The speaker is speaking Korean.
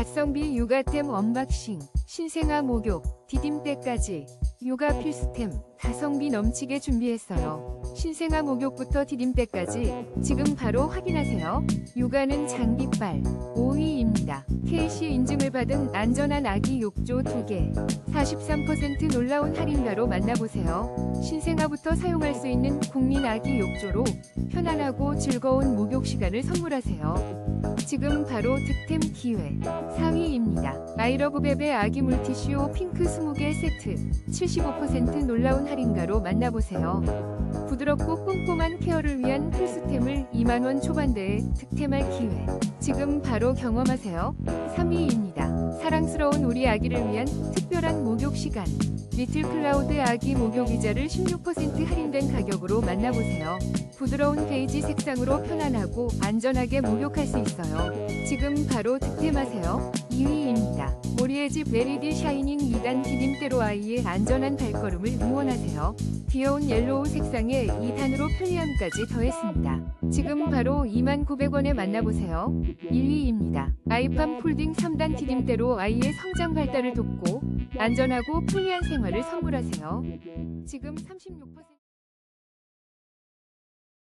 가성비 육아템 언박싱, 신생아 목욕, 디딤대까지 육아 필수템 가성비 넘치게 준비했어요. 신생아 목욕부터 디딤대까지 지금 바로 확인하세요. 육아는 장비빨 5위입니다. KC 인증을 받은 안전한 아기 욕조 2개 43% 놀라운 할인가로 만나보세요. 신생아부터 사용할 수 있는 국민 아기 욕조로 편안하고 즐거운 목욕 시간을 선물하세요. 지금 바로 득템 기회 4위입니다. 아이러브베베 아기 물티슈 핑크 20개 세트 75% 놀라운 할인가로 만나보세요. 부드럽고 꼼꼼한 케어를 위한 필수 템을 2만원 초반대에 득템할 기회 지금 바로 경험하세요. 3위입니다. 사랑스러운 우리 아기를 위한 특별한 목욕 시간 리틀 클라우드 아기 목욕 의자를 16% 할인된 가격으로 만나보세요. 부드러운 베이지 색상으로 편안하고 안전하게 목욕할 수 있어요. 지금 바로 득템하세요. 2위입니다. 모리의 집 레리디 샤이닝 2단 디딤대로 아이의 안전한 발걸음을 응원하세요. 귀여운 옐로우 색상에 2단으로 편리함까지 더했습니다. 지금 바로 29,900원에 만나보세요. 1위입니다. 아이팜 폴딩 3단 디딤대로 아이의 성장 발달을 돕고 안전하고 편리한 생활을 선물하세요. 지금 36%